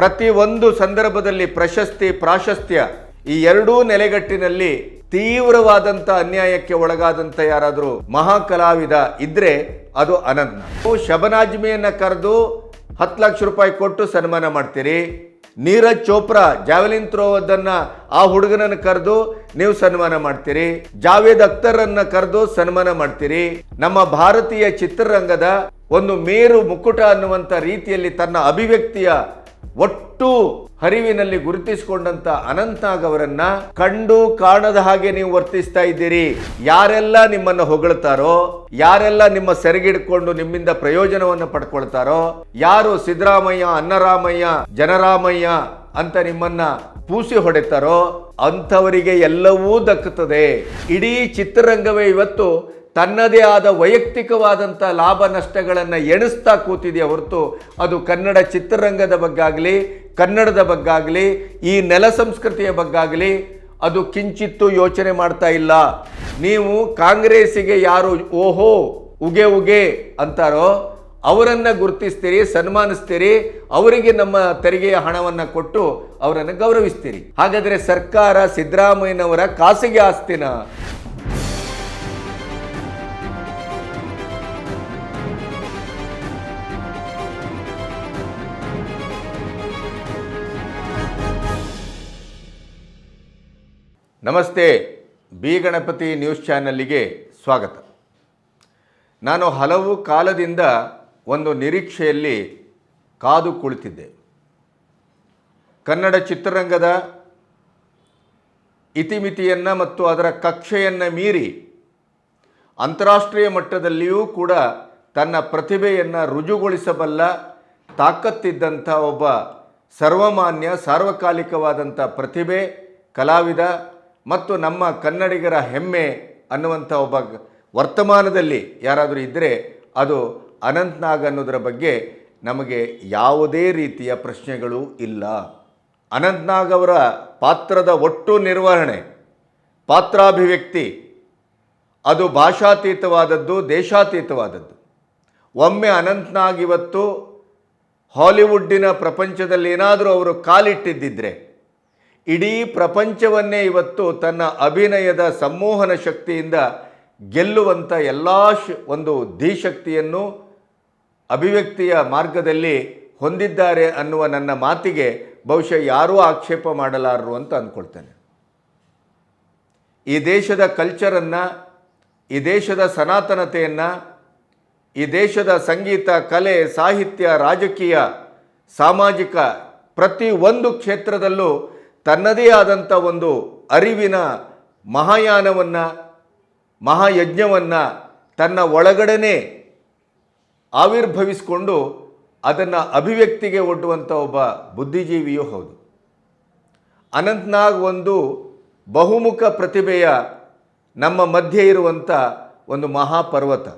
ಪ್ರತಿ ಒಂದು ಸಂದರ್ಭದಲ್ಲಿ ಪ್ರಶಸ್ತಿ, ಪ್ರಾಶಸ್ತ್ಯ ಈ ಎರಡೂ ನೆಲೆಗಟ್ಟಿನಲ್ಲಿ ತೀವ್ರವಾದಂತ ಅನ್ಯಾಯಕ್ಕೆ ಒಳಗಾದಂತ ಯಾರಾದರೂ ಮಹಾಕಲಾವಿದ ಇದ್ರೆ ಅದು ಅನಂತ್ ಶಬನಾಜ್ಮಿಯನ್ನು ಕರೆದು ಹತ್ತು ಲಕ್ಷ ರೂಪಾಯಿ ಕೊಟ್ಟು ಸನ್ಮಾನ ಮಾಡ್ತೀರಿ. ನೀರಜ್ ಚೋಪ್ರಾ, ಜಾವೆಲಿನ್ ಥ್ರೋದನ್ನ ಆ ಹುಡುಗನನ್ನು ಕರೆದು ನೀವು ಸನ್ಮಾನ ಮಾಡ್ತೀರಿ. ಜಾವೇದ್ ಅಖ್ತರ್ ಅನ್ನ ಕರೆದು ಸನ್ಮಾನ ಮಾಡ್ತೀರಿ. ನಮ್ಮ ಭಾರತೀಯ ಚಿತ್ರರಂಗದ ಒಂದು ಮೇರು ಮುಕುಟ ಅನ್ನುವಂತ ರೀತಿಯಲ್ಲಿ ತನ್ನ ಅಭಿವ್ಯಕ್ತಿಯ ಒಟ್ಟು ಹರಿವಿನಲ್ಲಿ ಗುರುತಿಸಿಕೊಂಡಂತ ಅನಂತ್ನಾಗ್ ಅವರನ್ನ ಕಂಡು ಕಾಣದ ಹಾಗೆ ನೀವು ವರ್ತಿಸ್ತಾ ಇದ್ದೀರಿ. ಯಾರೆಲ್ಲ ನಿಮ್ಮನ್ನ ಹೊಗಳ್ತಾರೋ, ಯಾರೆಲ್ಲ ನಿಮ್ಮ ಸೆರೆಗಿಡ್ಕೊಂಡು ನಿಮ್ಮಿಂದ ಪ್ರಯೋಜನವನ್ನು ಪಡ್ಕೊಳ್ತಾರೋ, ಯಾರು ಸಿದ್ದರಾಮಯ್ಯ, ಅನ್ನರಾಮಯ್ಯ, ಜನರಾಮಯ್ಯ ಅಂತ ನಿಮ್ಮನ್ನ ಪೂಸಿ ಹೊಡೆತಾರೋ, ಅಂಥವರಿಗೆ ಎಲ್ಲವೂ ದಕ್ಕುತ್ತದೆ. ಇಡೀ ಚಿತ್ರರಂಗವೇ ಇವತ್ತು ತನ್ನದೇ ಆದ ವೈಯಕ್ತಿಕವಾದಂಥ ಲಾಭ ನಷ್ಟಗಳನ್ನು ಎಣಿಸ್ತಾ ಕೂತಿದೆಯೇ ಹೊರತು ಅದು ಕನ್ನಡ ಚಿತ್ರರಂಗದ ಬಗ್ಗಾಗಲಿ, ಕನ್ನಡದ ಬಗ್ಗಾಗಲಿ, ಈ ನೆಲ ಸಂಸ್ಕೃತಿಯ ಬಗ್ಗಾಗಲಿ ಅದು ಕಿಂಚಿತ್ತು ಯೋಚನೆ ಮಾಡ್ತಾ ಇಲ್ಲ. ನೀವು ಕಾಂಗ್ರೆಸ್ಸಿಗೆ ಯಾರು ಓಹೋ, ಉಗೆ ಉಗೆ ಅಂತಾರೋ ಅವರನ್ನು ಗುರುತಿಸ್ತೀರಿ, ಸನ್ಮಾನಿಸ್ತೀರಿ, ಅವರಿಗೆ ನಮ್ಮ ತೆರಿಗೆಯ ಹಣವನ್ನು ಕೊಟ್ಟು ಅವರನ್ನು ಗೌರವಿಸ್ತೀರಿ. ಹಾಗಾದರೆ ಸರ್ಕಾರ ಸಿದ್ದರಾಮಯ್ಯನವರ ಖಾಸಗಿ ಆಸ್ತಿನ ನಮಸ್ತೆ, ಬಿ ಗಣಪತಿ ನ್ಯೂಸ್ ಚಾನಲ್ಲಿಗೆ ಸ್ವಾಗತ. ನಾನು ಹಲವು ಕಾಲದಿಂದ ಒಂದು ನಿರೀಕ್ಷೆಯಲ್ಲಿ ಕಾದು ಕುಳಿತಿದ್ದೆ. ಕನ್ನಡ ಚಿತ್ರರಂಗದ ಇತಿಮಿತಿಯನ್ನು ಮತ್ತು ಅದರ ಕಕ್ಷೆಯನ್ನು ಮೀರಿ ಅಂತಾರಾಷ್ಟ್ರೀಯ ಮಟ್ಟದಲ್ಲಿಯೂ ಕೂಡ ತನ್ನ ಪ್ರತಿಭೆಯನ್ನು ರುಜುಗೊಳಿಸಬಲ್ಲ ತಾಕತ್ತಿದ್ದಂಥ ಒಬ್ಬ ಸರ್ವಮಾನ್ಯ, ಸಾರ್ವಕಾಲಿಕವಾದಂಥ ಪ್ರತಿಭೆ, ಕಲಾವಿದ ಮತ್ತು ನಮ್ಮ ಕನ್ನಡಿಗರ ಹೆಮ್ಮೆ ಅನ್ನುವಂಥ ಒಬ್ಬ ವರ್ತಮಾನದಲ್ಲಿ ಯಾರಾದರೂ ಇದ್ದರೆ ಅದು ಅನಂತ್ನಾಗ್ ಅನ್ನೋದರ ಬಗ್ಗೆ ನಮಗೆ ಯಾವುದೇ ರೀತಿಯ ಪ್ರಶ್ನೆಗಳು ಇಲ್ಲ. ಅನಂತ್ನಾಗ್ ಅವರ ಪಾತ್ರದ ಒಟ್ಟು ನಿರ್ವಹಣೆ, ಪಾತ್ರಾಭಿವ್ಯಕ್ತಿ, ಅದು ಭಾಷಾತೀತವಾದದ್ದು, ದೇಶಾತೀತವಾದದ್ದು. ಒಮ್ಮೆ ಅನಂತನಾಗ್ ಇವತ್ತು ಹಾಲಿವುಡ್ಡಿನ ಪ್ರಪಂಚದಲ್ಲಿ ಏನಾದರೂ ಅವರು ಕಾಲಿಟ್ಟಿದ್ದಿದ್ರೆ ಇಡೀ ಪ್ರಪಂಚವನ್ನೇ ಇವತ್ತು ತನ್ನ ಅಭಿನಯದ ಸಂಮೋಹನ ಶಕ್ತಿಯಿಂದ ಗೆಲ್ಲುವಂಥ ಎಲ್ಲ ಒಂದು ಧೀಶಕ್ತಿಯನ್ನು ಅಭಿವ್ಯಕ್ತಿಯ ಮಾರ್ಗದಲ್ಲಿ ಹೊಂದಿದ್ದಾರೆ ಅನ್ನುವ ನನ್ನ ಮಾತಿಗೆ ಬಹುಶಃ ಯಾರೂ ಆಕ್ಷೇಪ ಮಾಡಲಾರರು ಅಂತ ಅಂದ್ಕೊಳ್ತೇನೆ ಈ ದೇಶದ ಕಲ್ಚರನ್ನು ಈ ದೇಶದ ಸನಾತನತೆಯನ್ನು, ಈ ದೇಶದ ಸಂಗೀತ, ಕಲೆ, ಸಾಹಿತ್ಯ, ರಾಜಕೀಯ, ಸಾಮಾಜಿಕ ಪ್ರತಿ ಒಂದು ಕ್ಷೇತ್ರದಲ್ಲೂ ತನ್ನದೇ ಆದಂಥ ಒಂದು ಅರಿವಿನ ಮಹಾಯಾನವನ್ನು, ಮಹಾಯಜ್ಞವನ್ನು ತನ್ನ ಒಳಗಡೆನೆ ಆವಿರ್ಭವಿಸಿಕೊಂಡು ಅದನ್ನು ಅಭಿವ್ಯಕ್ತಿಗೆ ಒಡ್ಡುವಂಥ ಒಬ್ಬ ಬುದ್ಧಿಜೀವಿಯೂ ಹೌದು. ಅನಂತ್ನಾಗ್ ಒಂದು ಬಹುಮುಖ ಪ್ರತಿಭೆಯ ನಮ್ಮ ಮಧ್ಯೆ ಇರುವಂಥ ಒಂದು ಮಹಾಪರ್ವತ.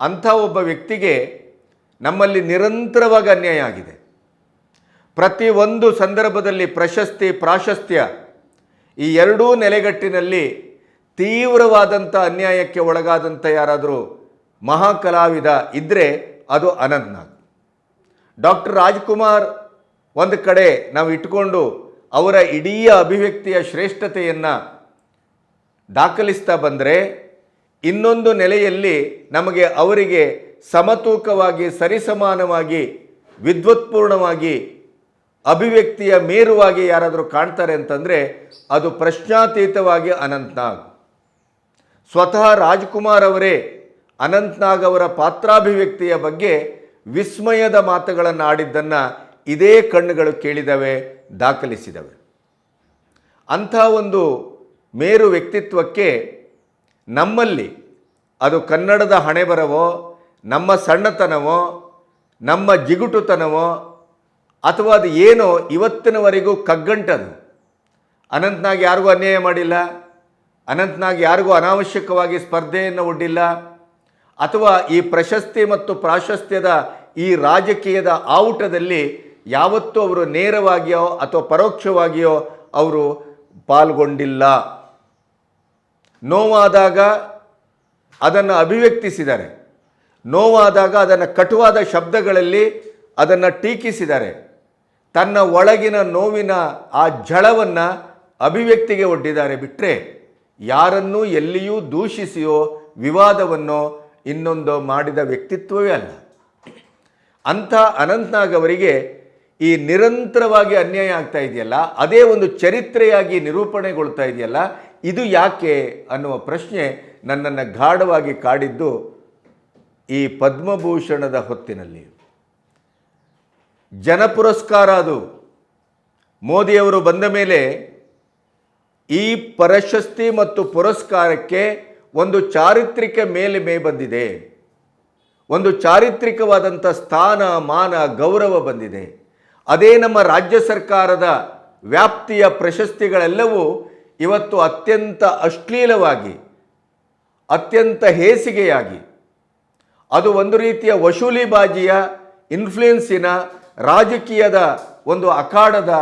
ಅಂಥ ಒಬ್ಬ ವ್ಯಕ್ತಿಗೆ ನಮ್ಮಲ್ಲಿ ನಿರಂತರವಾಗಿ ಅನ್ಯಾಯ ಆಗಿದೆ. ಪ್ರತಿ ಒಂದು ಸಂದರ್ಭದಲ್ಲಿ ಪ್ರಶಸ್ತಿ, ಪ್ರಾಶಸ್ತ್ಯ ಈ ಎರಡೂ ನೆಲೆಗಟ್ಟಿನಲ್ಲಿ ತೀವ್ರವಾದಂಥ ಅನ್ಯಾಯಕ್ಕೆ ಒಳಗಾದಂಥ ಯಾರಾದರೂ ಮಹಾಕಲಾವಿದ ಇದ್ದರೆ ಅದು ಅನಂತ್ನಾಗ್. ಡಾಕ್ಟರ್ ರಾಜ್ಕುಮಾರ್ ಒಂದು ಕಡೆ ನಾವು ಇಟ್ಕೊಂಡು ಅವರ ಇಡೀ ಅಭಿವ್ಯಕ್ತಿಯ ಶ್ರೇಷ್ಠತೆಯನ್ನು ದಾಖಲಿಸ್ತಾ ಬಂದರೆ ಇನ್ನೊಂದು ನೆಲೆಯಲ್ಲಿ ನಮಗೆ ಅವರಿಗೆ ಸಮತೂಕವಾಗಿ, ಸರಿಸಮಾನವಾಗಿ, ವಿದ್ವತ್ಪೂರ್ಣವಾಗಿ ಅಭಿವ್ಯಕ್ತಿಯ ಮೇರುವಾಗಿ ಯಾರಾದರೂ ಕಾಣ್ತಾರೆ ಅಂತಂದರೆ ಅದು ಪ್ರಶ್ನಾತೀತವಾಗಿ ಅನಂತ್ನಾಗ್. ಸ್ವತಃ ರಾಜ್ಕುಮಾರ್ ಅವರೇ ಅನಂತ್ನಾಗ್ ಅವರ ಪಾತ್ರಾಭಿವ್ಯಕ್ತಿಯ ಬಗ್ಗೆ ವಿಸ್ಮಯದ ಮಾತುಗಳನ್ನು ಆಡಿದ್ದನ್ನು ಇದೇ ಕಣ್ಣುಗಳು ಕೇಳಿದವೆ, ದಾಖಲಿಸಿದವೆ. ಅಂಥ ಒಂದು ಮೇರು ವ್ಯಕ್ತಿತ್ವಕ್ಕೆ ನಮ್ಮಲ್ಲಿ ಅದು ಕನ್ನಡದ ಹಣೆಬರವೋ, ನಮ್ಮ ಸಣ್ಣತನವೋ, ನಮ್ಮ ಜಿಗುಟುತನವೋ ಅಥವಾ ಅದು ಏನೋ ಇವತ್ತಿನವರೆಗೂ ಕಗ್ಗಂಟದು? ಅನಂತ್ನಾಗ್ ಯಾರಿಗೂ ಅನ್ಯಾಯ ಮಾಡಿಲ್ಲ? ಅನಂತ್ನಾಗ್ ಯಾರಿಗೂ ಅನಾವಶ್ಯಕವಾಗಿ ಸ್ಪರ್ಧೆಯನ್ನು ಒಡ್ಡಿಲ್ಲ ಅಥವಾ ಈ ಪ್ರಶಸ್ತಿ ಮತ್ತು ಪ್ರಾಶಸ್ತ್ಯದ ಈ ರಾಜಕೀಯದ ಆವುಟದಲ್ಲಿ ಯಾವತ್ತೂ ಅವರು ನೇರವಾಗಿಯೋ ಅಥವಾ ಪರೋಕ್ಷವಾಗಿಯೋ ಅವರು ಪಾಲ್ಗೊಂಡಿಲ್ಲ. ನೋವಾದಾಗ ಅದನ್ನು ಅಭಿವ್ಯಕ್ತಿಸಿದ್ದಾರೆ ನೋವಾದಾಗ ಅದನ್ನು ಕಟುವಾದ ಶಬ್ದಗಳಲ್ಲಿ ಅದನ್ನು ಟೀಕಿಸಿದ್ದಾರೆ ತನ್ನ ಒಳಗಿನ ನೋವಿನ ಆ ಝಳವನ್ನು ಅಭಿವ್ಯಕ್ತಿಗೆ ಒಡ್ಡಿದ್ದಾರೆ ಬಿಟ್ಟರೆ ಯಾರನ್ನೂ ಎಲ್ಲಿಯೂ ದೂಷಿಸಿಯೋ ವಿವಾದವನ್ನು ಇನ್ನೊಂದು ಮಾಡಿದ ವ್ಯಕ್ತಿತ್ವವೇ ಅಲ್ಲ. ಅಂಥ ಅನಂತ್ನಾಗ್ ಅವರಿಗೆ ಈ ನಿರಂತರವಾಗಿ ಅನ್ಯಾಯ ಆಗ್ತಾ ಇದೆಯಲ್ಲ, ಅದೇ ಒಂದು ಚರಿತ್ರೆಯಾಗಿ ನಿರೂಪಣೆಗೊಳ್ತಾ ಇದೆಯಲ್ಲ, ಇದು ಯಾಕೆ ಅನ್ನುವ ಪ್ರಶ್ನೆ ನನ್ನನ್ನು ಗಾಢವಾಗಿ ಕಾಡಿದ್ದು ಈ ಪದ್ಮಭೂಷಣದ ಹೊತ್ತಿನಲ್ಲಿ. ಜನ ಪುರಸ್ಕಾರ ಅದು. ಮೋದಿಯವರು ಬಂದ ಮೇಲೆ ಈ ಪ್ರಶಸ್ತಿ ಮತ್ತು ಪುರಸ್ಕಾರಕ್ಕೆ ಒಂದು ಚಾರಿತ್ರಿಕ ಮೇಲಿಮೆ ಬಂದಿದೆ. ಒಂದು ಚಾರಿತ್ರಿಕವಾದಂಥ ಸ್ಥಾನ, ಮಾನ, ಗೌರವ ಬಂದಿದೆ. ಅದೇ ನಮ್ಮ ರಾಜ್ಯ ಸರ್ಕಾರದ ವ್ಯಾಪ್ತಿಯ ಪ್ರಶಸ್ತಿಗಳೆಲ್ಲವೂ ಇವತ್ತು ಅತ್ಯಂತ ಅಶ್ಲೀಲವಾಗಿ, ಅತ್ಯಂತ ಹೇಸಿಗೆಯಾಗಿ, ಅದು ಒಂದು ರೀತಿಯ ವಸೂಲಿಬಾಜಿಯ ಇನ್ಫ್ಲೂಯೆನ್ಸಿನ ರಾಜಕೀಯದ ಒಂದು ಅಖಾಡದ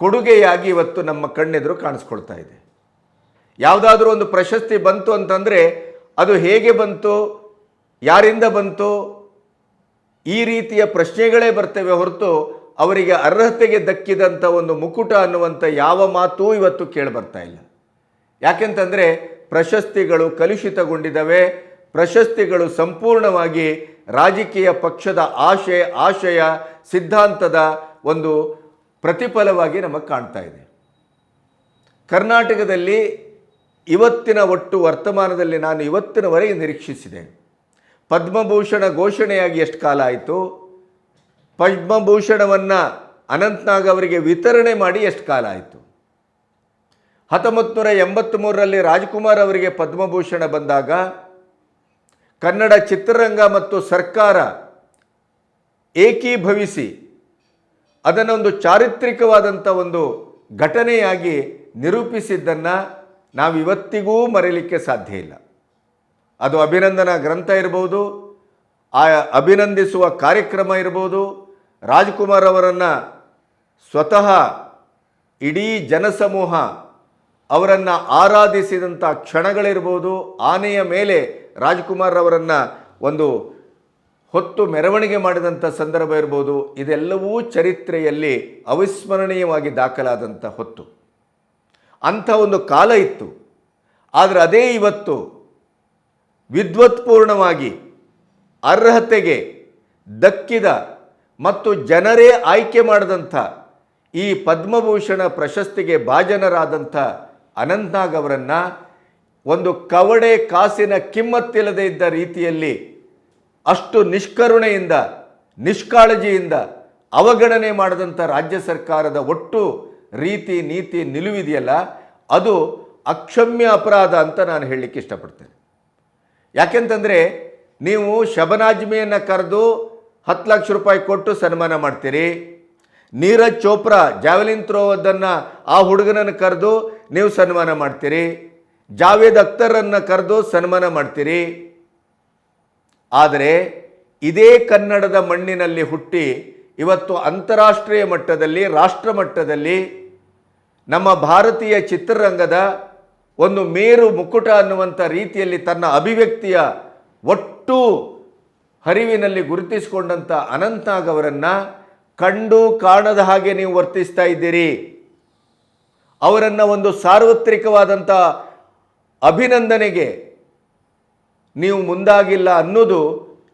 ಕೊಡುಗೆಯಾಗಿ ಇವತ್ತು ನಮ್ಮ ಕಣ್ಣೆದುರು ಕಾಣಿಸ್ಕೊಳ್ತಾ ಇದೆ. ಯಾವುದಾದ್ರೂ ಒಂದು ಪ್ರಶಸ್ತಿ ಬಂತು ಅಂತಂದರೆ ಅದು ಹೇಗೆ ಬಂತು, ಯಾರಿಂದ ಬಂತು, ಈ ರೀತಿಯ ಪ್ರಶ್ನೆಗಳೇ ಬರ್ತವೆ ಹೊರತು ಅವರಿಗೆ ಅರ್ಹತೆಗೆ ದಕ್ಕಿದಂಥ ಒಂದು ಮುಕುಟ ಅನ್ನುವಂಥ ಯಾವ ಮಾತೂ ಇವತ್ತು ಕೇಳಿ ಬರ್ತಾ ಇಲ್ಲ. ಯಾಕೆಂತಂದರೆ ಪ್ರಶಸ್ತಿಗಳು ಕಲುಷಿತಗೊಂಡಿದ್ದಾವೆ ಪ್ರಶಸ್ತಿಗಳು ಸಂಪೂರ್ಣವಾಗಿ ರಾಜಕೀಯ ಪಕ್ಷದ ಆಶಯ ಆಶಯ, ಸಿದ್ಧಾಂತದ ಒಂದು ಪ್ರತಿಫಲವಾಗಿ ನಮಗೆ ಕಾಣ್ತಾ ಇದೆ. ಕರ್ನಾಟಕದಲ್ಲಿ ಇವತ್ತಿನ ಒಟ್ಟು ವರ್ತಮಾನದಲ್ಲಿ ನಾನು ಇವತ್ತಿನವರೆಗೆ ನಿರೀಕ್ಷಿಸಿದೆ. ಪದ್ಮಭೂಷಣ ಘೋಷಣೆಯಾಗಿ ಎಷ್ಟು ಕಾಲ ಆಯಿತು? ಪದ್ಮಭೂಷಣವನ್ನು ಅನಂತ್ನಾಗ್ ಅವರಿಗೆ ವಿತರಣೆ ಮಾಡಿ ಎಷ್ಟು ಕಾಲ ಆಯಿತು? ಹತ್ತೊಂಬತ್ತು ನೂರ ಎಂಬತ್ತ್ಮೂರರಲ್ಲಿ ರಾಜ್ಕುಮಾರ್ ಅವರಿಗೆ ಪದ್ಮಭೂಷಣ ಬಂದಾಗ ಕನ್ನಡ ಚಿತ್ರರಂಗ ಮತ್ತು ಸರ್ಕಾರ ಏಕೀಭವಿಸಿ ಅದನ್ನೊಂದು ಚಾರಿತ್ರಿಕವಾದಂಥ ಒಂದು ಘಟನೆಯಾಗಿ ನಿರೂಪಿಸಿದ್ದನ್ನು ನಾವು ಇವತ್ತಿಗೂ ಮರೆಯಲಿಕ್ಕೆ ಸಾಧ್ಯ ಇಲ್ಲ. ಅದು ಅಭಿನಂದನಾ ಗ್ರಂಥ ಇರ್ಬೋದು, ಆ ಅಭಿನಂದಿಸುವ ಕಾರ್ಯಕ್ರಮ ಇರ್ಬೋದು, ರಾಜ್ಕುಮಾರ್ ಅವರನ್ನು ಸ್ವತಃ ಇಡೀ ಜನಸಮೂಹ ಅವರನ್ನು ಆರಾಧಿಸಿದಂಥ ಕ್ಷಣಗಳಿರ್ಬೋದು, ಆನೆಯ ಮೇಲೆ ರಾಜ್ಕುಮಾರ್ ಅವರನ್ನು ಒಂದು ಹೊತ್ತು ಮೆರವಣಿಗೆ ಮಾಡಿದಂಥ ಸಂದರ್ಭ ಇರ್ಬೋದು, ಇದೆಲ್ಲವೂ ಚರಿತ್ರೆಯಲ್ಲಿ ಅವಿಸ್ಮರಣೀಯವಾಗಿ ದಾಖಲಾದಂಥ ಹೊತ್ತು. ಅಂಥ ಒಂದು ಕಾಲ ಇತ್ತು. ಆದರೆ ಅದೇ ಇವತ್ತು ವಿದ್ವತ್ಪೂರ್ಣವಾಗಿ ಅರ್ಹತೆಗೆ ದಕ್ಕಿದ ಮತ್ತು ಜನರೇ ಆಯ್ಕೆ ಮಾಡಿದಂಥ ಈ ಪದ್ಮಭೂಷಣ ಪ್ರಶಸ್ತಿಗೆ ಭಾಜನರಾದಂಥ ಅನಂತ್ನಾಗ್ ಅವರನ್ನು ಒಂದು ಕವಡೆ ಕಾಸಿನ ಕಿಮ್ಮತ್ತಿಲ್ಲದೆ ಇದ್ದ ರೀತಿಯಲ್ಲಿ ಅಷ್ಟು ನಿಷ್ಕರುಣೆಯಿಂದ, ನಿಷ್ಕಾಳಜಿಯಿಂದ ಅವಗಣನೆ ಮಾಡಿದಂಥ ರಾಜ್ಯ ಸರ್ಕಾರದ ಒಟ್ಟು ರೀತಿ ನೀತಿ ನಿಲುವಿದೆಯಲ್ಲ, ಅದು ಅಕ್ಷಮ್ಯ ಅಪರಾಧ ಅಂತ ನಾನು ಹೇಳಲಿಕ್ಕೆ ಇಷ್ಟಪಡ್ತೇನೆ. ಯಾಕೆಂತಂದರೆ ನೀವು ಶಬನಾಜ್ಮಿಯನ್ನು ಕರೆದು ಹತ್ತು ಲಕ್ಷ ರೂಪಾಯಿ ಕೊಟ್ಟು ಸನ್ಮಾನ ಮಾಡ್ತೀರಿ, ನೀರಜ್ ಚೋಪ್ರಾ, ಜಾವೆಲಿನ್ ಥ್ರೋವದ್ದನ್ನು ಆ ಹುಡುಗನನ್ನು ಕರೆದು ನೀವು ಸನ್ಮಾನ ಮಾಡ್ತೀರಿ ಜಾವೇದ್ ಅಖ್ತರನ್ನು ಕರೆದು ಸನ್ಮಾನ ಮಾಡ್ತೀರಿ. ಆದರೆ ಇದೇ ಕನ್ನಡದ ಮಣ್ಣಿನಲ್ಲಿ ಹುಟ್ಟಿ ಇವತ್ತು ಅಂತಾರಾಷ್ಟ್ರೀಯ ಮಟ್ಟದಲ್ಲಿ, ರಾಷ್ಟ್ರ ಮಟ್ಟದಲ್ಲಿ ನಮ್ಮ ಭಾರತೀಯ ಚಿತ್ರರಂಗದ ಒಂದು ಮೇರು ಮುಕುಟ ಅನ್ನುವಂಥ ರೀತಿಯಲ್ಲಿ ತನ್ನ ಅಭಿವ್ಯಕ್ತಿಯ ಒಟ್ಟು ಹರಿವಿನಲ್ಲಿ ಗುರುತಿಸಿಕೊಂಡಂಥ ಅನಂತನಾಗ್ ಅವರನ್ನು ಕಂಡು ಕಾಣದ ಹಾಗೆ ನೀವು ವರ್ತಿಸ್ತಾ ಇದ್ದೀರಿ. ಅವರನ್ನು ಒಂದು ಸಾರ್ವತ್ರಿಕವಾದಂಥ ಅಭಿನಂದನೆಗೆ ನೀವು ಮುಂದಾಗಿಲ್ಲ ಅನ್ನೋದು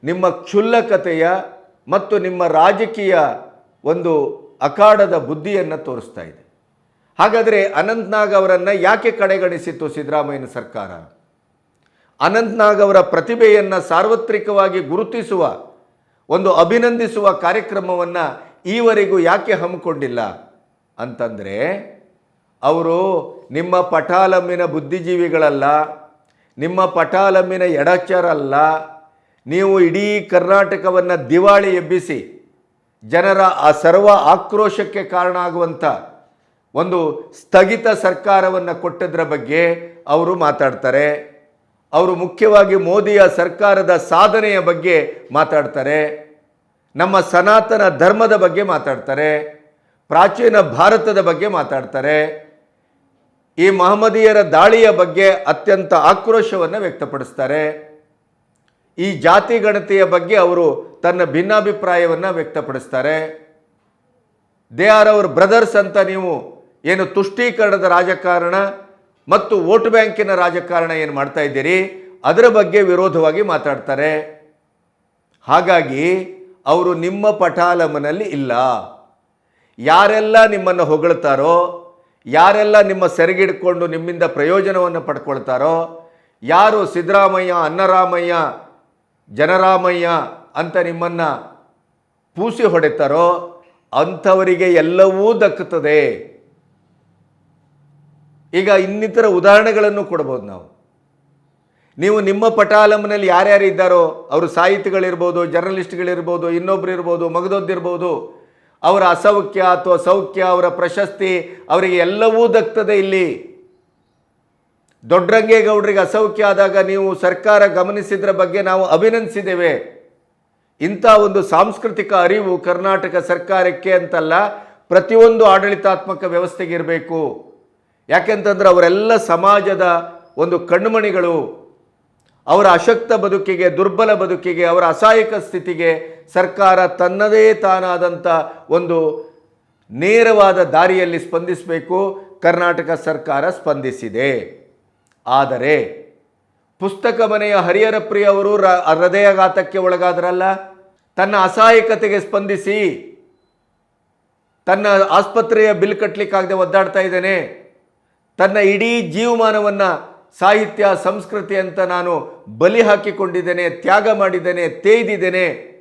ನಿಮ್ಮ ಕ್ಷುಲ್ಲಕತೆಯ ಮತ್ತು ನಿಮ್ಮ ರಾಜಕೀಯ ಒಂದು ಅಖಾಡದ ಬುದ್ಧಿಯನ್ನು ತೋರಿಸ್ತಾ ಇದೆ. ಹಾಗಾದರೆ ಅನಂತ್ನಾಗ್ ಅವರನ್ನು ಯಾಕೆ ಕಡೆಗಣಿಸಿತ್ತು ಸಿದ್ದರಾಮಯ್ಯನ ಸರ್ಕಾರ? ಅನಂತ್ನಾಗ್ ಅವರ ಪ್ರತಿಭೆಯನ್ನು ಸಾರ್ವತ್ರಿಕವಾಗಿ ಗುರುತಿಸುವ, ಒಂದು ಅಭಿನಂದಿಸುವ ಕಾರ್ಯಕ್ರಮವನ್ನು ಈವರೆಗೂ ಯಾಕೆ ಹಮ್ಮಿಕೊಂಡಿಲ್ಲ ಅಂತಂದರೆ ಅವರು ನಿಮ್ಮ ಪಟಾಲಮ್ಮಿನ ಬುದ್ಧಿಜೀವಿಗಳಲ್ಲ, ನಿಮ್ಮ ಪಟಾಲಮ್ಮಿನ ಎಡಚರಲ್ಲ ನೀವು ಇಡೀ ಕರ್ನಾಟಕವನ್ನು ದಿವಾಳಿ ಎಬ್ಬಿಸಿ, ಜನರ ಆ ಸರ್ವ ಆಕ್ರೋಶಕ್ಕೆ ಕಾರಣ ಆಗುವಂಥ ಒಂದು ಸ್ಥಗಿತ ಸರ್ಕಾರವನ್ನು ಕೊಟ್ಟದ್ರ ಬಗ್ಗೆ ಅವರು ಮಾತಾಡ್ತಾರೆ. ಅವರು ಮುಖ್ಯವಾಗಿ ಮೋದಿಯ ಸರ್ಕಾರದ ಸಾಧನೆಯ ಬಗ್ಗೆ ಮಾತಾಡ್ತಾರೆ. ನಮ್ಮ ಸನಾತನ ಧರ್ಮದ ಬಗ್ಗೆ ಮಾತಾಡ್ತಾರೆ. ಪ್ರಾಚೀನ ಭಾರತದ ಬಗ್ಗೆ ಮಾತಾಡ್ತಾರೆ. ಈ ಮಹಮ್ಮದೀಯರ ದಾಳಿಯ ಬಗ್ಗೆ ಅತ್ಯಂತ ಆಕ್ರೋಶವನ್ನು ವ್ಯಕ್ತಪಡಿಸ್ತಾರೆ. ಈ ಜಾತಿ ಗಣತಿಯ ಬಗ್ಗೆ ಅವರು ತನ್ನ ಭಿನ್ನಾಭಿಪ್ರಾಯವನ್ನು ವ್ಯಕ್ತಪಡಿಸ್ತಾರೆ. ದೇ ಆರ್ ಅವರ್ ಬ್ರದರ್ಸ್ ಅಂತ ನೀವು ಏನು ತುಷ್ಟೀಕರಣದ ರಾಜಕಾರಣ ಮತ್ತು ವೋಟ್ ಬ್ಯಾಂಕಿನ ರಾಜಕಾರಣ ಏನು ಮಾಡ್ತಾ ಇದ್ದೀರಿ? ಅದರ ಬಗ್ಗೆ ವಿರೋಧವಾಗಿ ಮಾತಾಡ್ತಾರೆ. ಹಾಗಾಗಿ ಅವರು ನಿಮ್ಮ ಪಟಾಲಮನಲ್ಲಿ ಇಲ್ಲ. ಯಾರೆಲ್ಲ ನಿಮ್ಮನ್ನು ಹೊಗಳ್ತಾರೋ ಯಾರೆಲ್ಲ ನಿಮ್ಮ ಸೆರೆಗಿಡ್ಕೊಂಡು ನಿಮ್ಮಿಂದ ಪ್ರಯೋಜನವನ್ನು ಪಡ್ಕೊಳ್ತಾರೋ, ಯಾರು ಸಿದ್ದರಾಮಯ್ಯ, ಅನ್ನರಾಮಯ್ಯ, ಜನರಾಮಯ್ಯ ಅಂತ ನಿಮ್ಮನ್ನು ಪೂಸಿ ಹೊಡೆತಾರೋ, ಅಂಥವರಿಗೆ ಎಲ್ಲವೂ ದಕ್ಕುತ್ತದೆ. ಈಗ ಇನ್ನಿತರ ಉದಾಹರಣೆಗಳನ್ನು ಕೊಡ್ಬೋದು ನಾವು. ನೀವು ನಿಮ್ಮ ಪಟಾಲಂನಲ್ಲಿ ಯಾರ್ಯಾರು ಇದ್ದಾರೋ, ಅವರು ಸಾಹಿತಿಗಳಿರ್ಬೋದು ಜರ್ನಲಿಸ್ಟ್ಗಳಿರ್ಬೋದು ಇನ್ನೊಬ್ರು ಇರ್ಬೋದು, ಮಗದೊದ್ದಿರ್ಬೋದು ಅವರ ಅಸೌಖ್ಯ ಅಥವಾ ಸೌಖ್ಯ, ಅವರ ಪ್ರಶಸ್ತಿ, ಅವರಿಗೆ ಎಲ್ಲವೂ ದಕ್ತದೆ ಇಲ್ಲಿ. ದೊಡ್ಡರಂಗೇಗೌಡರಿಗೆ ಅಸೌಖ್ಯ ಆದಾಗ ನೀವು ಸರ್ಕಾರ ಗಮನಿಸಿದ್ರ ಬಗ್ಗೆ ನಾವು ಅಭಿನಂದಿಸಿದ್ದೇವೆ. ಇಂಥ ಒಂದು ಸಾಂಸ್ಕೃತಿಕ ಅರಿವು ಕರ್ನಾಟಕ ಸರ್ಕಾರಕ್ಕೆ ಅಂತಲ್ಲ, ಪ್ರತಿಯೊಂದು ಆಡಳಿತಾತ್ಮಕ ವ್ಯವಸ್ಥೆಗೆ ಇರಬೇಕು. ಯಾಕೆಂತಂದ್ರೆ ಅವರೆಲ್ಲ ಸಮಾಜದ ಒಂದು ಕಣ್ಮಣಿಗಳು. ಅವರ ಅಶಕ್ತ ಬದುಕಿಗೆ, ದುರ್ಬಲ ಬದುಕಿಗೆ, ಅವರ ಅಸಹಾಯಕ ಸ್ಥಿತಿಗೆ ಸರ್ಕಾರ ತನ್ನದೇ ತಾನಾದಂಥ ಒಂದು ನೇರವಾದ ದಾರಿಯಲ್ಲಿ ಸ್ಪಂದಿಸಬೇಕು, ಕರ್ನಾಟಕ ಸರ್ಕಾರ ಸ್ಪಂದಿಸಿದೆ. ಆದರೆ, ಪುಸ್ತಕ ಮನೆಯ ಹರಿಹರ ಪ್ರಿಯ ಅವರು ರ- ಹೃದಯಾಘಾತಕ್ಕೆ ಒಳಗಾದ್ರಲ್ಲ? ತನ್ನ ಅಸಹಾಯಕತೆಗೆ ಸ್ಪಂದಿಸಿ, ತನ್ನ ಆಸ್ಪತ್ರೆಯ ಬಿಲ್ ಕಟ್ಟಲಿಕ್ಕಾಗದೆ ಒದ್ದಾಡ್ತಾ ಇದ್ದೇನೆ. ತನ್ನ ಇಡೀ ಜೀವಮಾನವನ್ನು ಸಾಹಿತ್ಯ, ಸಂಸ್ಕೃತಿ ಅಂತ ನಾನು ಬಲಿ ಹಾಕಿಕೊಂಡಿದ್ದೇನೆ, ತ್ಯಾಗ ಮಾಡಿದ್ದೇನೆ, ತೇಯ್ದಿದ್ದೇನೆ.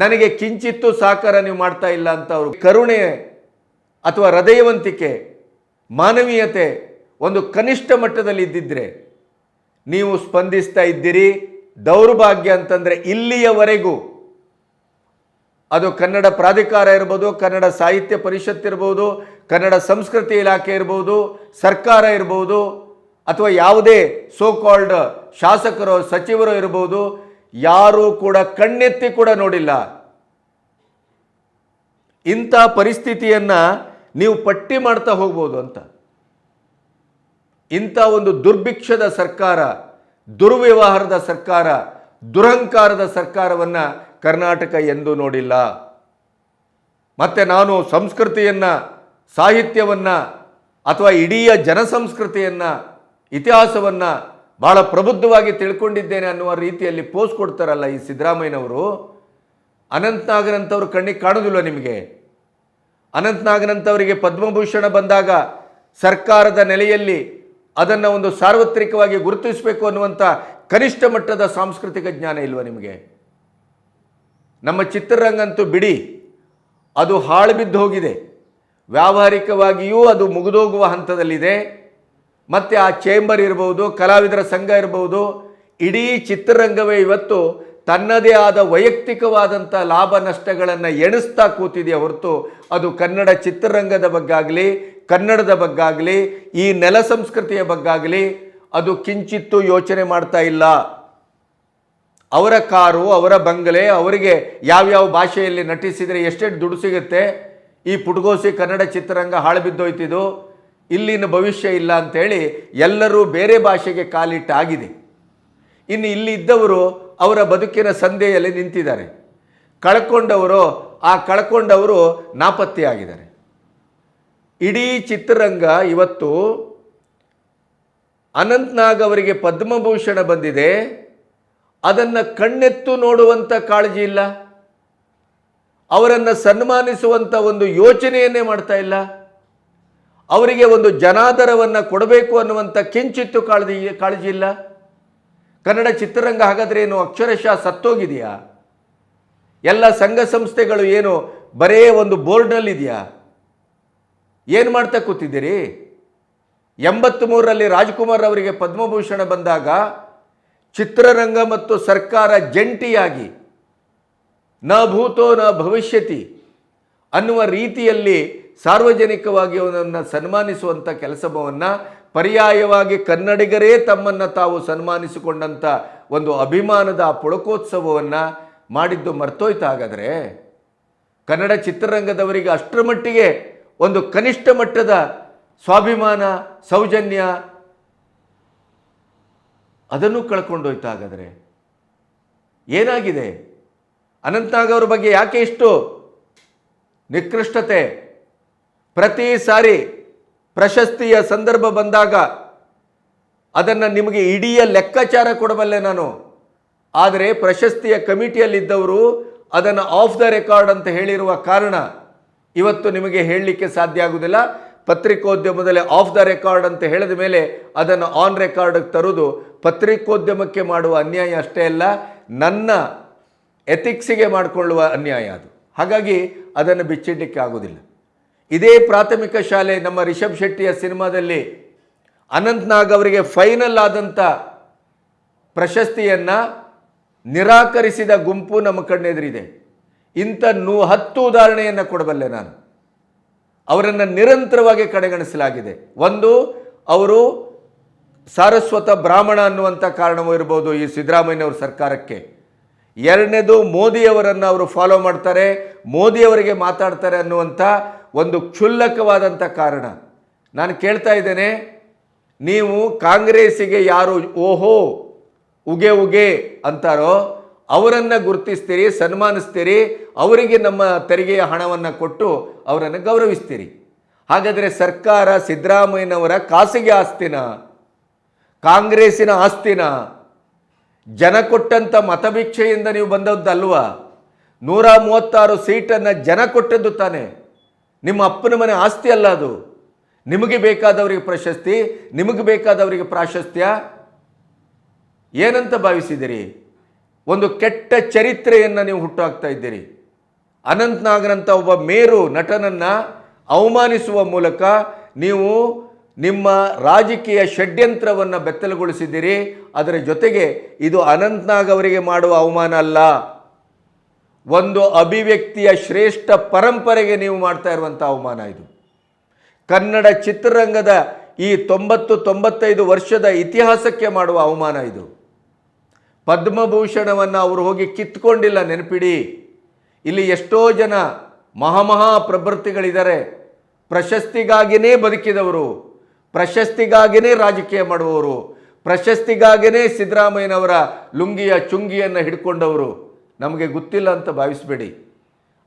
ನನಗೆ ಕಿಂಚಿತ್ತು ಸಾಕಾರ ನೀವು ಮಾಡ್ತಾ ಇಲ್ಲ ಅಂತ ಅವರು ಕರುಣೆ ಅಥವಾ ಹೃದಯವಂತಿಕೆ, ಮಾನವೀಯತೆ ಒಂದು ಕನಿಷ್ಠ ಮಟ್ಟದಲ್ಲಿ ಇದ್ದಿದ್ರೆ ನೀವು ಸ್ಪಂದಿಸ್ತಾ ಇದ್ದೀರಿ. ದೌರ್ಭಾಗ್ಯ ಅಂತಂದರೆ ಇಲ್ಲಿಯವರೆಗೂ. ಅದು ಕನ್ನಡ ಪ್ರಾಧಿಕಾರ ಇರ್ಬೋದು, ಕನ್ನಡ ಸಾಹಿತ್ಯ ಪರಿಷತ್ ಇರ್ಬೋದು, ಕನ್ನಡ ಸಂಸ್ಕೃತಿ ಇಲಾಖೆ ಇರ್ಬೋದು, ಸರ್ಕಾರ ಇರ್ಬೋದು, ಅಥವಾ ಯಾವುದೇ ಸೋ ಕಾಲ್ಡ್ ಶಾಸಕರು, ಸಚಿವರು ಇರ್ಬೋದು ಯಾರೂ ಕೂಡ ಕಣ್ಣೆತ್ತಿ ಕೂಡ ನೋಡಿಲ್ಲ. ಇಂಥ ಪರಿಸ್ಥಿತಿಯನ್ನು ನೀವು ಪಟ್ಟಿ ಮಾಡ್ತಾ ಹೋಗ್ಬೋದು ಅಂತ. ಇಂಥ ಒಂದು ದುರ್ಭಿಕ್ಷದ ಸರ್ಕಾರ, ದುರ್ವ್ಯವಹಾರದ ಸರ್ಕಾರ, ದುರಹಂಕಾರದ ಸರ್ಕಾರವನ್ನು ಕರ್ನಾಟಕ ಎಂದೂ ನೋಡಿಲ್ಲ. ಮತ್ತು ನಾನು ಸಂಸ್ಕೃತಿಯನ್ನು, ಸಾಹಿತ್ಯವನ್ನು, ಅಥವಾ ಇಡೀ ಜನಸಂಸ್ಕೃತಿಯನ್ನು, ಇತಿಹಾಸವನ್ನು ಭಾಳ ಪ್ರಬುದ್ಧವಾಗಿ ತಿಳ್ಕೊಂಡಿದ್ದೇನೆ ಅನ್ನುವ ರೀತಿಯಲ್ಲಿ ಪೋಸ್ಟ್ ಕೊಡ್ತಾರಲ್ಲ ಈ ಸಿದ್ದರಾಮಯ್ಯನವರು. ಅನಂತನಾಗನಂಥವ್ರು ಕಣ್ಣಿಗೆ ಕಾಣೋದಿಲ್ಲ ನಿಮಗೆ? ಅನಂತನಾಗನಂತವರಿಗೆ ಪದ್ಮಭೂಷಣ ಬಂದಾಗ ಸರ್ಕಾರದ ನೆಲೆಯಲ್ಲಿ ಅದನ್ನು ಒಂದು ಸಾರ್ವತ್ರಿಕವಾಗಿ ಗುರುತಿಸಬೇಕು ಅನ್ನುವಂಥ ಕನಿಷ್ಠ ಮಟ್ಟದ ಸಾಂಸ್ಕೃತಿಕ ಜ್ಞಾನ ಇಲ್ವ ನಿಮಗೆ? ನಮ್ಮ ಚಿತ್ರರಂಗಂತೂ ಬಿಡಿ, ಅದು ಹಾಳು ಬಿದ್ದು ಹೋಗಿದೆ. ವ್ಯಾವಹಾರಿಕವಾಗಿಯೂ ಅದು ಮುಗಿದೋಗುವ ಹಂತದಲ್ಲಿದೆ. ಮತ್ತು ಆ ಚೇಂಬರ್ ಇರ್ಬೋದು, ಕಲಾವಿದರ ಸಂಘ ಇರ್ಬೋದು, ಇಡೀ ಚಿತ್ರರಂಗವೇ ಇವತ್ತು ತನ್ನದೇ ಆದ ವೈಯಕ್ತಿಕವಾದಂಥ ಲಾಭ ನಷ್ಟಗಳನ್ನು ಎಣಿಸ್ತಾ ಕೂತಿದೆಯ ಹೊರತು ಅದು ಕನ್ನಡ ಚಿತ್ರರಂಗದ ಬಗ್ಗಾಗಲಿ, ಕನ್ನಡದ ಬಗ್ಗಾಗಲಿ, ಈ ನೆಲ ಸಂಸ್ಕೃತಿಯ ಬಗ್ಗಾಗಲಿ ಅದು ಕಿಂಚಿತ್ತೂ ಯೋಚನೆ ಮಾಡ್ತಾ ಇಲ್ಲ. ಅವರ ಕಾರು, ಅವರ ಬಂಗಲೆ, ಅವರಿಗೆ ಯಾವ್ಯಾವ ಭಾಷೆಯಲ್ಲಿ ನಟಿಸಿದರೆ ಎಷ್ಟೆಷ್ಟು ದುಡ್ಡು ಸಿಗುತ್ತೆ? ಈ ಪುಟಗೋಸಿ ಕನ್ನಡ ಚಿತ್ರರಂಗ ಹಾಳು ಬಿದ್ದೋಯ್ತಿದ್ದು. ಇಲ್ಲಿನ ಭವಿಷ್ಯ ಇಲ್ಲ ಅಂತೇಳಿ ಎಲ್ಲರೂ ಬೇರೆ ಭಾಷೆಗೆ ಕಾಲಿಟ್ಟಾಗಿದೆ. ಇನ್ನು ಇಲ್ಲಿ ಇದ್ದವರು ಅವರ ಬದುಕಿನ ಸಂದೆಯಲ್ಲಿ ನಿಂತಿದ್ದಾರೆ. ಕಳ್ಕೊಂಡವರು, ಆ ಕಳ್ಕೊಂಡವರು ನಾಪತ್ತೆಯಾಗಿದ್ದಾರೆ. ಇಡೀ ಚಿತ್ರರಂಗ ಇವತ್ತು ಅನಂತ್ನಾಗ್ ಅವರಿಗೆ ಪದ್ಮಭೂಷಣ ಬಂದಿದೆ. ಅದನ್ನು ಕಣ್ಣೆತ್ತು ನೋಡುವಂಥ ಕಾಳಜಿ ಇಲ್ಲ. ಅವರನ್ನು ಸನ್ಮಾನಿಸುವಂಥ ಒಂದು ಯೋಚನೆಯನ್ನೇ ಮಾಡ್ತಾ ಇಲ್ಲ. ಅವರಿಗೆ ಒಂದು ಜನಾದರವನ್ನು ಕೊಡಬೇಕು ಅನ್ನುವಂಥ ಕಿಂಚಿತ್ತು ಕಾಳಜಿ ಕಾಳಜಿ ಇಲ್ಲ? ಕನ್ನಡ ಚಿತ್ರರಂಗ ಹಾಗಾದರೆ ಏನು ಅಕ್ಷರಶಃ ಸತ್ತೋಗಿದೆಯಾ? ಎಲ್ಲ ಸಂಘ ಸಂಸ್ಥೆಗಳು ಏನು ಬರೇ ಒಂದು ಬೋರ್ಡ್ನಲ್ಲಿದೆಯಾ? ಏನು ಮಾಡ್ತಾ ಕೂತಿದ್ದೀರಿ? ಎಂಬತ್ತ್ ಮೂರರಲ್ಲಿ ರಾಜ್ಕುಮಾರ್ ಅವರಿಗೆ ಪದ್ಮಭೂಷಣ ಬಂದಾಗ ಚಿತ್ರರಂಗ ಮತ್ತು ಸರ್ಕಾರ ಜಂಟಿಯಾಗಿ ನ ಭೂತೋ ನ ಭವಿಷ್ಯತಿ ಅನ್ನುವ ರೀತಿಯಲ್ಲಿ ಸಾರ್ವಜನಿಕವಾಗಿ ಅವನನ್ನು ಸನ್ಮಾನಿಸುವಂಥ ಕೆಲಸವನ್ನು ಪರ್ಯಾಯವಾಗಿ ಕನ್ನಡಿಗರೇ ತಮ್ಮನ್ನು ತಾವು ಸನ್ಮಾನಿಸಿಕೊಂಡಂಥ ಒಂದು ಅಭಿಮಾನದ ಪುಳಕೋತ್ಸವವನ್ನು ಮಾಡಿದ್ದು ಮರ್ತೋಯ್ತು ಹಾಗಾದರೆ ಕನ್ನಡ ಚಿತ್ರರಂಗದವರಿಗೆ ಅಷ್ಟರ ಮಟ್ಟಿಗೆ ಒಂದು ಕನಿಷ್ಠ ಮಟ್ಟದ ಸ್ವಾಭಿಮಾನ, ಸೌಜನ್ಯ ಅದನ್ನು ಕಳ್ಕೊಂಡೋಯ್ತು ಹಾಗಾದರೆ ಏನಾಗಿದೆ? ಅನಂತನಾಗ್ ಅವ್ರ ಬಗ್ಗೆ ಯಾಕೆ ಇಷ್ಟು ನಿಕೃಷ್ಟತೆ? ಪ್ರತಿ ಸಾರಿ ಪ್ರಶಸ್ತಿಯ ಸಂದರ್ಭ ಬಂದಾಗ ಅದನ್ನು ನಿಮಗೆ ಇಡೀ ಲೆಕ್ಕಾಚಾರ ಕೊಡಬಲ್ಲೆ ನಾನು. ಆದರೆ ಪ್ರಶಸ್ತಿಯ ಕಮಿಟಿಯಲ್ಲಿದ್ದವರು ಅದನ್ನು ಆಫ್ ದ ರೆಕಾರ್ಡ್ ಅಂತ ಹೇಳಿರುವ ಕಾರಣ ಇವತ್ತು ನಿಮಗೆ ಹೇಳಲಿಕ್ಕೆ ಸಾಧ್ಯ ಆಗುವುದಿಲ್ಲ ಪತ್ರಿಕೋದ್ಯಮದಲ್ಲಿ ಆಫ್ ದ ರೆಕಾರ್ಡ್ ಅಂತ ಹೇಳಿದ ಮೇಲೆ ಅದನ್ನು ಆನ್ ರೆಕಾರ್ಡ್ಗೆ ತರುವುದು ಪತ್ರಿಕೋದ್ಯಮಕ್ಕೆ ಮಾಡುವ ಅನ್ಯಾಯ ಅಷ್ಟೇ ಅಲ್ಲ, ನನ್ನ ಎಥಿಕ್ಸಿಗೆ ಮಾಡಿಕೊಳ್ಳುವ ಅನ್ಯಾಯ ಅದು. ಹಾಗಾಗಿ ಅದನ್ನು ಬಿಚ್ಚಿಡಲಿಕ್ಕೆ ಆಗೋದಿಲ್ಲ. ಇದೇ ಪ್ರಾಥಮಿಕ ಶಾಲೆ ನಮ್ಮ ರಿಷಬ್ ಶೆಟ್ಟಿಯ ಸಿನಿಮಾದಲ್ಲಿ ಅನಂತ್ನಾಗ್ ಅವರಿಗೆ ಫೈನಲ್ ಆದಂಥ ಪ್ರಶಸ್ತಿಯನ್ನು ನಿರಾಕರಿಸಿದ ಗುಂಪು ನಮ್ಮ ಕಣ್ಣೆದುರಿದೆ. ಇಂಥ ನೂ ಹತ್ತು ಉದಾಹರಣೆಯನ್ನು ಕೊಡಬಲ್ಲೆ ನಾನು. ಅವರನ್ನು ನಿರಂತರವಾಗಿ ಕಡೆಗಣಿಸಲಾಗಿದೆ. ಒಂದು, ಅವರು ಸಾರಸ್ವತ ಬ್ರಾಹ್ಮಣ ಅನ್ನುವಂಥ ಕಾರಣವೂ ಇರ್ಬೋದು ಈ ಸಿದ್ದರಾಮಯ್ಯನವ್ರ ಸರ್ಕಾರಕ್ಕೆ. ಎರಡನೇದು ಮೋದಿಯವರನ್ನು ಅವರು ಫಾಲೋ ಮಾಡ್ತಾರೆ, ಮೋದಿಯವರಿಗೆ ಮಾತಾಡ್ತಾರೆ ಅನ್ನುವಂಥ ಒಂದು ಕ್ಷುಲ್ಲಕವಾದಂಥ ಕಾರಣ. ನಾನು ಕೇಳ್ತಾ ಇದ್ದೇನೆ, ನೀವು ಕಾಂಗ್ರೆಸ್ಸಿಗೆ ಯಾರು ಓಹೋ, ಉಗೆ ಉಗೆ ಅಂತಾರೋ, ಅವರನ್ನು ಗುರುತಿಸ್ತೀರಿ, ಸನ್ಮಾನಿಸ್ತೀರಿ, ಅವರಿಗೆ ನಮ್ಮ ತೆರಿಗೆಯ ಹಣವನ್ನು ಕೊಟ್ಟು ಅವರನ್ನು ಗೌರವಿಸ್ತೀರಿ. ಹಾಗಾದರೆ ಸರ್ಕಾರ ಸಿದ್ದರಾಮಯ್ಯನವರ ಖಾಸಗಿ ಆಸ್ತಿನ, ಕಾಂಗ್ರೆಸ್ಸಿನ ಆಸ್ತಿನ, ಜನ ಕೊಟ್ಟಂಥ ಮತಭಿಕ್ಷೆಯಿಂದ ನೀವು ಬಂದದ್ದಲ್ವಾ? ನೂರ ಮೂವತ್ತಾರು ಸೀಟನ್ನು ಜನ ಕೊಟ್ಟದ್ದು ತಾನೆ. ನಿಮ್ಮ ಅಪ್ಪನ ಮನೆ ಆಸ್ತಿ ಅಲ್ಲ ಅದು. ನಿಮಗೆ ಬೇಕಾದವರಿಗೆ ಪ್ರಶಸ್ತಿ, ನಿಮಗೆ ಬೇಕಾದವರಿಗೆ ಪ್ರಾಶಸ್ತ್ಯ. ಏನಂತ ಭಾವಿಸಿದಿರಿ ಒಂದು ಕೆಟ್ಟ ಚರಿತ್ರೆಯನ್ನು ನೀವು ಹುಟ್ಟುಹಾಕ್ತಾ ಇದ್ದೀರಿ. ಅನಂತನಾಗನಂಥ ಒಬ್ಬ ಮೇರು ನಟನನ್ನು ಅವಮಾನಿಸುವ ಮೂಲಕ ನೀವು ನಿಮ್ಮ ರಾಜಕೀಯ ಷಡ್ಯಂತ್ರವನ್ನು ಬೆತ್ತಲುಗೊಳಿಸಿದ್ದೀರಿ. ಅದರ ಜೊತೆಗೆ ಇದು ಅನಂತನಾಗ್ ಅವರಿಗೆ ಮಾಡುವ ಅವಮಾನ ಅಲ್ಲ. ಒಂದು ಅಭಿವ್ಯಕ್ತಿಯ ಶ್ರೇಷ್ಠ ಪರಂಪರೆಗೆ ನೀವು ಮಾಡ್ತಾ ಇರುವಂಥ ಅವಮಾನ ಇದು. ಕನ್ನಡ ಚಿತ್ರರಂಗದ ಈ ತೊಂಬತ್ತು ತೊಂಬತ್ತೈದು ವರ್ಷದ ಇತಿಹಾಸಕ್ಕೆ ಮಾಡುವ ಅವಮಾನ ಇದು. ಪದ್ಮಭೂಷಣವನ್ನು ಅವರು ಹೋಗಿ ಕಿತ್ಕೊಂಡಿಲ್ಲ ನೆನಪಿಡಿ. ಇಲ್ಲಿ ಎಷ್ಟೋ ಜನ ಮಹಾಮಹಾ ಪ್ರಭೃತಿಗಳಿದ್ದಾರೆ ಪ್ರಶಸ್ತಿಗಾಗಿಯೇ ಬದುಕಿದವರು ಪ್ರಶಸ್ತಿಗಾಗಿಯೇ ರಾಜಕೀಯ ಮಾಡುವವರು ಪ್ರಶಸ್ತಿಗಾಗಿಯೇ ಸಿದ್ದರಾಮಯ್ಯನವರ ಲುಂಗಿಯ ಚುಂಗಿಯನ್ನು ಹಿಡ್ಕೊಂಡವರು. ನಮಗೆ ಗೊತ್ತಿಲ್ಲ ಅಂತ ಭಾವಿಸಬೇಡಿ.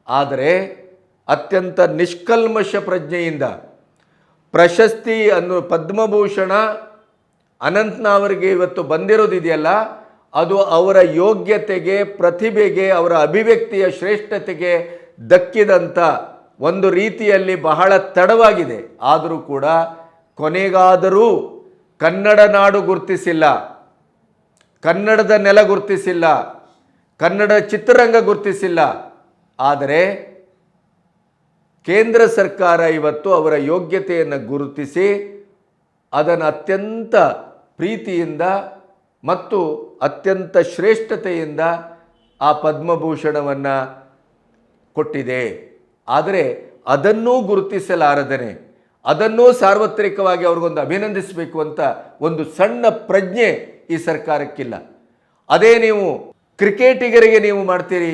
ಆದರೆ ಅತ್ಯಂತ ನಿಷ್ಕಲ್ಮಶ ಪ್ರಜ್ಞೆಯಿಂದ ಪ್ರಶಸ್ತಿ ಅನ್ನೋ ಪದ್ಮಭೂಷಣ ಅನಂತ್ನಾವರಿಗೆ ಇವತ್ತು ಬಂದಿರೋದಿದೆಯಲ್ಲ, ಅದು ಅವರ ಯೋಗ್ಯತೆಗೆ, ಪ್ರತಿಭೆಗೆ, ಅವರ ಅಭಿವ್ಯಕ್ತಿಯ ಶ್ರೇಷ್ಠತೆಗೆ ದಕ್ಕಿದಂಥ ಒಂದು ರೀತಿಯಲ್ಲಿ ಬಹಳ ತಡವಾಗಿದೆ. ಆದರೂ ಕೂಡ ಕೊನೆಗಾದರೂ ಕನ್ನಡ ನಾಡು ಗುರುತಿಸಿಲ್ಲ. ಕನ್ನಡದ ನೆಲ ಗುರುತಿಸಿಲ್ಲ. ಕನ್ನಡ ಚಿತ್ರರಂಗ ಗುರುತಿಸಿಲ್ಲ. ಆದರೆ ಕೇಂದ್ರ ಸರ್ಕಾರ ಇವತ್ತು ಅವರ ಯೋಗ್ಯತೆಯನ್ನು ಗುರುತಿಸಿ ಅದನ್ನು ಅತ್ಯಂತ ಪ್ರೀತಿಯಿಂದ ಮತ್ತು ಅತ್ಯಂತ ಶ್ರೇಷ್ಠತೆಯಿಂದ ಆ ಪದ್ಮಭೂಷಣವನ್ನು ಕೊಟ್ಟಿದೆ. ಆದರೆ ಅದನ್ನೂ ಗುರುತಿಸಲಾರದನೆ. ಅದನ್ನೂ ಸಾರ್ವತ್ರಿಕವಾಗಿ ಅವ್ರಿಗೊಂದು ಅಭಿನಂದಿಸಬೇಕು ಅಂತ ಒಂದು ಸಣ್ಣ ಪ್ರಜ್ಞೆ ಈ ಸರ್ಕಾರಕ್ಕಿಲ್ಲ. ಅದೇ ನೀವು ಕ್ರಿಕೆಟಿಗರಿಗೆ ನೀವು ಮಾಡ್ತೀರಿ?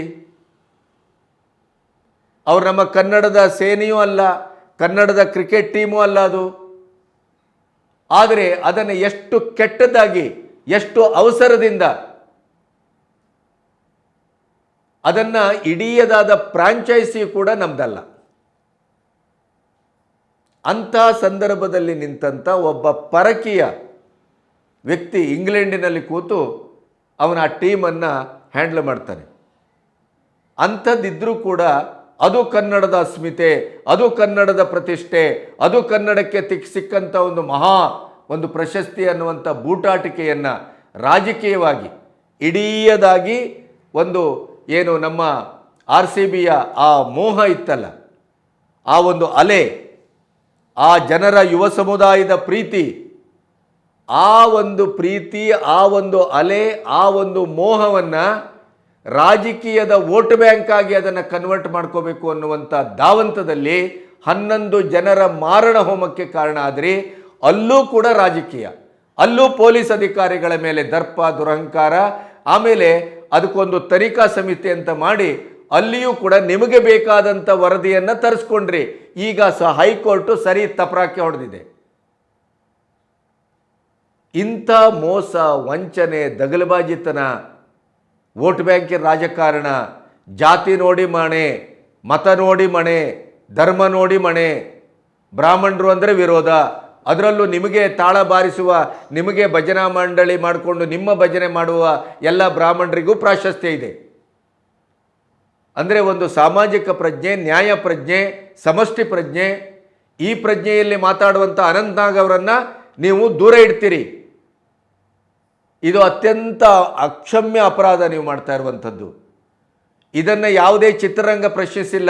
ಅವ್ರು ನಮ್ಮ ಕನ್ನಡದ ಸೇನೆಯೂ ಅಲ್ಲ, ಕನ್ನಡದ ಕ್ರಿಕೆಟ್ ಟೀಮೂ ಅಲ್ಲ ಅದು. ಆದರೆ ಅದನ್ನು ಎಷ್ಟು ಕೆಟ್ಟದಾಗಿ ಎಷ್ಟು ಅವಸರದಿಂದ ಅದನ್ನು ಇಡೀಯದಾದ ಫ್ರಾಂಚೈಸಿ ಕೂಡ ನಮ್ದಲ್ಲ. ಅಂತಹ ಸಂದರ್ಭದಲ್ಲಿ ನಿಂತಂಥ ಒಬ್ಬ ಪರಕೀಯ ವ್ಯಕ್ತಿ ಇಂಗ್ಲೆಂಡಿನಲ್ಲಿ ಕೂತು ಅವನ ಆ ಟೀಮನ್ನು ಹ್ಯಾಂಡಲ್ ಮಾಡ್ತಾನೆ. ಅಂಥದ್ದಿದ್ರೂ ಕೂಡ ಅದು ಕನ್ನಡದ ಅಸ್ಮಿತೆ, ಅದು ಕನ್ನಡದ ಪ್ರತಿಷ್ಠೆ, ಅದು ಕನ್ನಡಕ್ಕೆ ತಿಕ್, ಸಿಕ್ಕಂಥ ಒಂದು ಮಹಾ ಒಂದು ಪ್ರಶಸ್ತಿ ಅನ್ನುವಂಥ ಬೂಟಾಟಿಕೆಯನ್ನು ರಾಜಕೀಯವಾಗಿ ಇಡೀಯದಾಗಿ ಒಂದು ಏನು ನಮ್ಮ ಆರ್ ಸಿ ಬಿಯ ಆ ಮೋಹ ಇತ್ತಲ್ಲ, ಆ ಒಂದು ಅಲೆ, ಆ ಜನರ ಯುವ ಸಮುದಾಯದ ಪ್ರೀತಿ ಆ ಒಂದು ಪ್ರೀತಿ, ಆ ಒಂದು ಅಲೆ, ಆ ಒಂದು ಮೋಹವನ್ನು ರಾಜಕೀಯದ ವೋಟ್ ಬ್ಯಾಂಕ್ ಆಗಿ ಅದನ್ನು ಕನ್ವರ್ಟ್ ಮಾಡ್ಕೋಬೇಕು ಅನ್ನುವಂಥ ಧಾವಂತದಲ್ಲಿ ಹನ್ನೊಂದು ಜನರ ಮಾರಣ ಹೋಮಕ್ಕೆ ಕಾರಣ ಆದ್ರಿ ಅಲ್ಲೂ ಕೂಡ ರಾಜಕೀಯ. ಅಲ್ಲೂ ಪೊಲೀಸ್ ಅಧಿಕಾರಿಗಳ ಮೇಲೆ ದರ್ಪ, ದುರಹಂಕಾರ, ಆಮೇಲೆ ಅದಕ್ಕೊಂದು ತನಿಖಾ ಸಮಿತಿ ಅಂತ ಮಾಡಿ ಅಲ್ಲಿಯೂ ಕೂಡ ನಿಮಗೆ ಬೇಕಾದಂಥ ವರದಿಯನ್ನು ತರಿಸ್ಕೊಂಡ್ರಿ. ಈಗ ಸಹ ಹೈಕೋರ್ಟು ಸರಿ ತಪರಾಕೆ ಹೊಡೆದಿದೆ. ಇಂಥ ಮೋಸ, ವಂಚನೆ, ದಗಲಬಾಜಿತನ ವೋಟ್ ಬ್ಯಾಂಕಿನ ರಾಜಕಾರಣ, ಜಾತಿ ನೋಡಿ ಮಣೆ, ಮತ ನೋಡಿ ಮಣೆ, ಧರ್ಮ ನೋಡಿ ಮಣೆ, ಬ್ರಾಹ್ಮಣರು ಅಂದರೆ ವಿರೋಧ. ಅದರಲ್ಲೂ ನಿಮಗೆ ತಾಳ ಬಾರಿಸುವ, ನಿಮಗೆ ಭಜನಾ ಮಂಡಳಿ ಮಾಡಿಕೊಂಡು ನಿಮ್ಮ ಭಜನೆ ಮಾಡುವ ಎಲ್ಲ ಬ್ರಾಹ್ಮಣರಿಗೂ ಪ್ರಾಶಸ್ತ್ಯ ಇದೆ. ಅಂದರೆ ಒಂದು ಸಾಮಾಜಿಕ ಪ್ರಜ್ಞೆ, ನ್ಯಾಯ ಪ್ರಜ್ಞೆ, ಸಮಷ್ಟಿ ಪ್ರಜ್ಞೆ, ಈ ಪ್ರಜ್ಞೆಯಲ್ಲಿ ಮಾತಾಡುವಂಥ ಅನಂತನಾಗ್ ಅವರನ್ನು ನೀವು ದೂರ ಇಡ್ತೀರಿ. ಇದು ಅತ್ಯಂತ ಅಕ್ಷಮ್ಯ ಅಪರಾಧ ನೀವು ಮಾಡ್ತಾ ಇರುವಂಥದ್ದು. ಇದನ್ನು ಯಾವುದೇ ಚಿತ್ರರಂಗ ಪ್ರಶ್ನಿಸಿಲ್ಲ,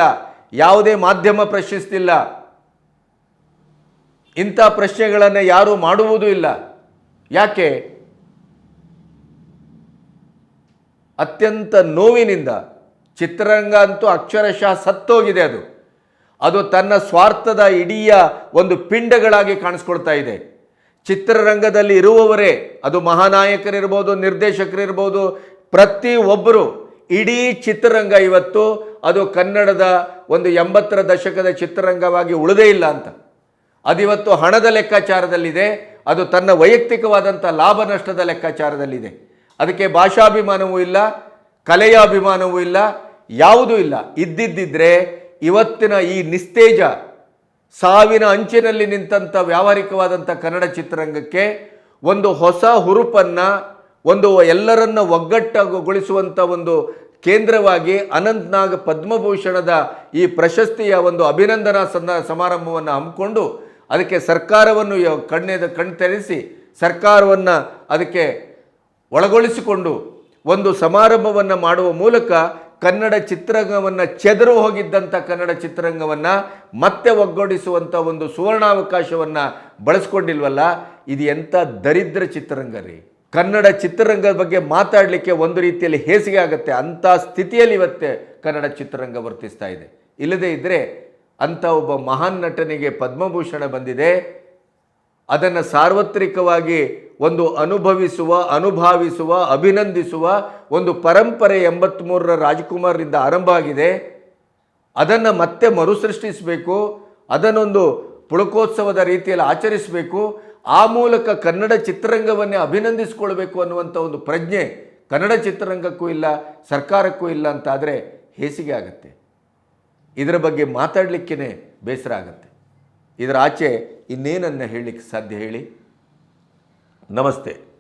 ಯಾವುದೇ ಮಾಧ್ಯಮ ಪ್ರಶ್ನಿಸ್ತಿಲ್ಲ. ಇಂಥ ಪ್ರಶ್ನೆಗಳನ್ನು ಯಾರೂ ಮಾಡುವುದೂ ಇಲ್ಲ. ಯಾಕೆ? ಅತ್ಯಂತ ನೋವಿನಿಂದ. ಚಿತ್ರರಂಗ ಅಂತೂ ಅಕ್ಷರಶಃ ಸತ್ತೋಗಿದೆ ಅದು. ಅದು ತನ್ನ ಸ್ವಾರ್ಥದ ಇಡೀ ಒಂದು ಪಿಂಡಗಳಾಗಿ ಕಾಣಿಸ್ಕೊಳ್ತಾ ಇದೆ. ಚಿತ್ರರಂಗದಲ್ಲಿ ಇರುವವರೇ, ಅದು ಮಹಾನಾಯಕರಿರ್ಬೋದು, ನಿರ್ದೇಶಕರಿರ್ಬೋದು, ಪ್ರತಿ ಒಬ್ಬರು ಇಡೀ ಚಿತ್ರರಂಗ ಇವತ್ತು ಅದು ಕನ್ನಡದ ಒಂದು ಎಂಬತ್ತರ ದಶಕದ ಚಿತ್ರರಂಗವಾಗಿ ಉಳಿದೇ ಇಲ್ಲ ಅಂತ. ಅದಿವತ್ತು ಹಣದ ಲೆಕ್ಕಾಚಾರದಲ್ಲಿದೆ, ಅದು ತನ್ನ ವೈಯಕ್ತಿಕವಾದಂಥ ಲಾಭ ನಷ್ಟದ ಲೆಕ್ಕಾಚಾರದಲ್ಲಿದೆ. ಅದಕ್ಕೆ ಭಾಷಾಭಿಮಾನವೂ ಇಲ್ಲ ಕಲೆಯ ಅಭಿಮಾನವೂ ಇಲ್ಲ, ಯಾವುದೂ ಇಲ್ಲ. ಇದ್ದಿದ್ದಿದ್ರೆ ಇವತ್ತಿನ ಈ ನಿಸ್ತೇಜ ಸಾವಿನ ಅಂಚಿನಲ್ಲಿ ನಿಂತಂಥ ವ್ಯಾವಹಾರಿಕವಾದಂಥ ಕನ್ನಡ ಚಿತ್ರರಂಗಕ್ಕೆ ಒಂದು ಹೊಸ ಹುರುಪನ್ನು, ಒಂದು ಎಲ್ಲರನ್ನ ಒಗ್ಗಟ್ಟುಗೊಳಿಸುವಂಥ ಒಂದು ಕೇಂದ್ರವಾಗಿ ಅನಂತ್ನಾಗ್ ಪದ್ಮಭೂಷಣದ ಈ ಪ್ರಶಸ್ತಿಯ ಒಂದು ಅಭಿನಂದನಾ ಸಂದ ಸಮಾರಂಭವನ್ನು ಹಮ್ಮಿಕೊಂಡು ಅದಕ್ಕೆ ಸರ್ಕಾರವನ್ನು ಕಣ್ಣೆದ ಕಣ್ತೆರೆಸಿ ಸರ್ಕಾರವನ್ನು ಅದಕ್ಕೆ ಒಳಗೊಳಿಸಿಕೊಂಡು ಒಂದು ಸಮಾರಂಭವನ್ನು ಮಾಡುವ ಮೂಲಕ ಕನ್ನಡ ಚಿತ್ರರಂಗವನ್ನು ಚೆದರು ಹೋಗಿದ್ದಂಥ ಕನ್ನಡ ಚಿತ್ರರಂಗವನ್ನು ಮತ್ತೆ ಒಗ್ಗೂಡಿಸುವಂಥ ಒಂದು ಸುವರ್ಣಾವಕಾಶವನ್ನು ಬಳಸ್ಕೊಂಡಿಲ್ವಲ್ಲ? ಇದು ಎಂಥ ದರಿದ್ರ ಚಿತ್ರರಂಗ ರೀ. ಕನ್ನಡ ಚಿತ್ರರಂಗದ ಬಗ್ಗೆ ಮಾತಾಡಲಿಕ್ಕೆ ಒಂದು ರೀತಿಯಲ್ಲಿ ಹೇಸಿಗೆ ಆಗುತ್ತೆ. ಅಂಥ ಸ್ಥಿತಿಯಲ್ಲಿ ಇವತ್ತೆ ಕನ್ನಡ ಚಿತ್ರರಂಗ ವರ್ತಿಸ್ತಾ ಇದೆ. ಇಲ್ಲದೇ ಇದ್ದರೆ ಅಂಥ ಒಬ್ಬ ಮಹಾನ್ ನಟನಿಗೆ ಪದ್ಮಭೂಷಣ ಬಂದಿದೆ. ಅದನ್ನು ಸಾರ್ವತ್ರಿಕವಾಗಿ ಒಂದು ಅನುಭವಿಸುವ, ಅನುಭಾವಿಸುವ, ಅಭಿನಂದಿಸುವ ಒಂದು ಪರಂಪರೆ ಎಂಬತ್ತ್ಮೂರರ ರಾಜ್ಕುಮಾರ್ರಿಂದ ಆರಂಭ ಆಗಿದೆ. ಅದನ್ನು ಮತ್ತೆ ಮರುಸೃಷ್ಟಿಸಬೇಕು, ಅದನ್ನೊಂದು ಪುಳಕೋತ್ಸವದ ರೀತಿಯಲ್ಲಿ ಆಚರಿಸಬೇಕು, ಆ ಮೂಲಕ ಕನ್ನಡ ಚಿತ್ರರಂಗವನ್ನೇ ಅಭಿನಂದಿಸಿಕೊಳ್ಬೇಕು ಅನ್ನುವಂಥ ಒಂದು ಪ್ರಜ್ಞೆ ಕನ್ನಡ ಚಿತ್ರರಂಗಕ್ಕೂ ಇಲ್ಲ, ಸರ್ಕಾರಕ್ಕೂ ಇಲ್ಲ ಅಂತಾದರೆ ಹೇಸಿಗೆ ಆಗುತ್ತೆ. ಇದರ ಬಗ್ಗೆ ಮಾತಾಡಲಿಕ್ಕೇ ಬೇಸರ ಆಗುತ್ತೆ. ಇದರ ಆಚೆ ಇನ್ನೇನನ್ನು ಹೇಳಲಿಕ್ಕೆ ಸಾಧ್ಯ ಹೇಳಿ? ನಮಸ್ತೆ.